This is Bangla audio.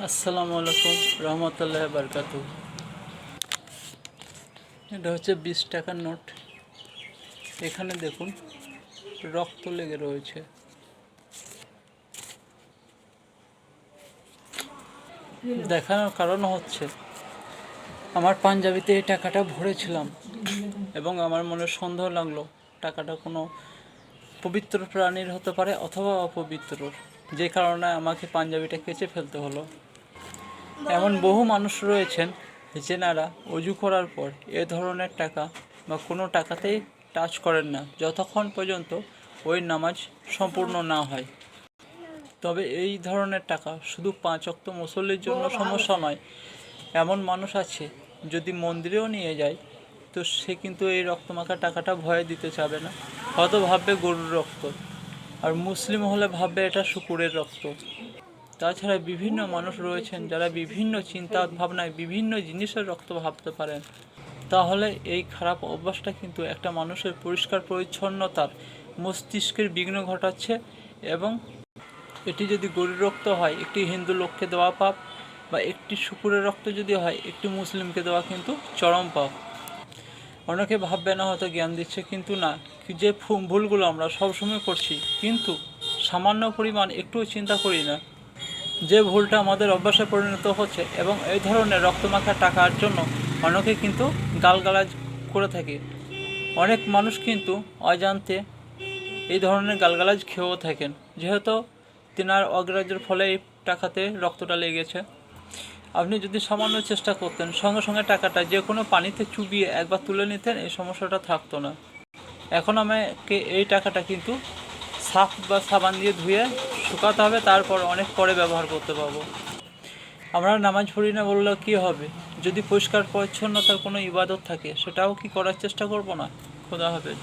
আসসালামু আলাইকুম, রহমতুল্লাহ বারকাতু এটা হচ্ছে বিশ টাকার নোট। এখানে দেখুন, রক্ত লেগে রয়েছে। দেখানোর কারণ হচ্ছে, আমার পাঞ্জাবিতে এই টাকাটা ভরেছিলাম এবং আমার মনে সন্দেহ লাগল, টাকাটা কোনো পবিত্র প্রাণীর হতে পারে অথবা অপবিত্র যে কারণে আমাকে পাঞ্জাবিটা কেচে ফেলতে হলো। এমন বহু মানুষ রয়েছেন যেনারা অজু করার পর এ ধরনের টাকা বা কোনো টাকাতেই টাচ করেন না, যতক্ষণ পর্যন্ত ওই নামাজ সম্পূর্ণ না হয়। তবে এই ধরনের টাকা শুধু পাঁচ অক্ত মুসল্লির জন্য সমস্যা নয়, এমন মানুষ আছে, যদি মন্দিরেও নিয়ে যায়, তো সে কিন্তু এই রক্তমাখা টাকাটা ভয়ে দিতে চাবে না। হয়তো ভাববে গরুর রক্ত। আর মুসলিম হলে ভাববে এটা শুকুরের রক্ত। তাছাড়া বিভিন্ন মানুষ রয়েছেন যারা বিভিন্ন চিন্তা ভাবনায় বিভিন্ন জিনিসের রক্ত ভাবতে পারেন। তাহলে এই খারাপ অভ্যাসটা কিন্তু একটা মানুষের পরিষ্কার পরিচ্ছন্নতার মস্তিষ্কের বিঘ্ন ঘটাচ্ছে এবং এটি যদি গরুর রক্ত হয়, একটি হিন্দু লোককে দেওয়া পাপ বা একটি শুকুরের রক্ত যদি হয়, একটি মুসলিমকে দেওয়া কিন্তু চরম পাপ। অনেকে ভাববে না হয়তো জ্ঞান দিচ্ছে, কিন্তু না। যে ভুলগুলো আমরা সবসময় করছি, কিন্তু সামান্য পরিমাণ একটুও চিন্তা করি না। যে ভুলটা আমাদের অভ্যাসে পরিণত হচ্ছে এবং এই ধরনের রক্তমাখা টাকার জন্য অনেকে কিন্তু গালগালাজ করে থাকে। অনেক মানুষ কিন্তু অজান্তে এই ধরনের গালগালাজ খেয়েও থাকেন, যেহেতু তেনার অগ্রাহ্যের ফলে এই টাকাতে রক্তটা লেগেছে। আপনি যদি সামান্য চেষ্টা করতেন, সঙ্গে সঙ্গে টাকাটা যে কোনো পানিতে চুবিয়ে একবার তুলে নিতেন, এই সমস্যাটা থাকতো না। এখন আমাকে এই টাকাটা কিন্তু সাফ বা সাবান দিয়ে ধুয়ে শুকাতে হবে, তারপর অনেক পরে ব্যবহার করতে পারব। আমরা নামাজ পড়ি না বললেও কী হবে? যদি পরিষ্কার পরিচ্ছন্নতার কোনো ইবাদত থাকে, সেটাও কি করার চেষ্টা করব না? খোদা হাফেজ।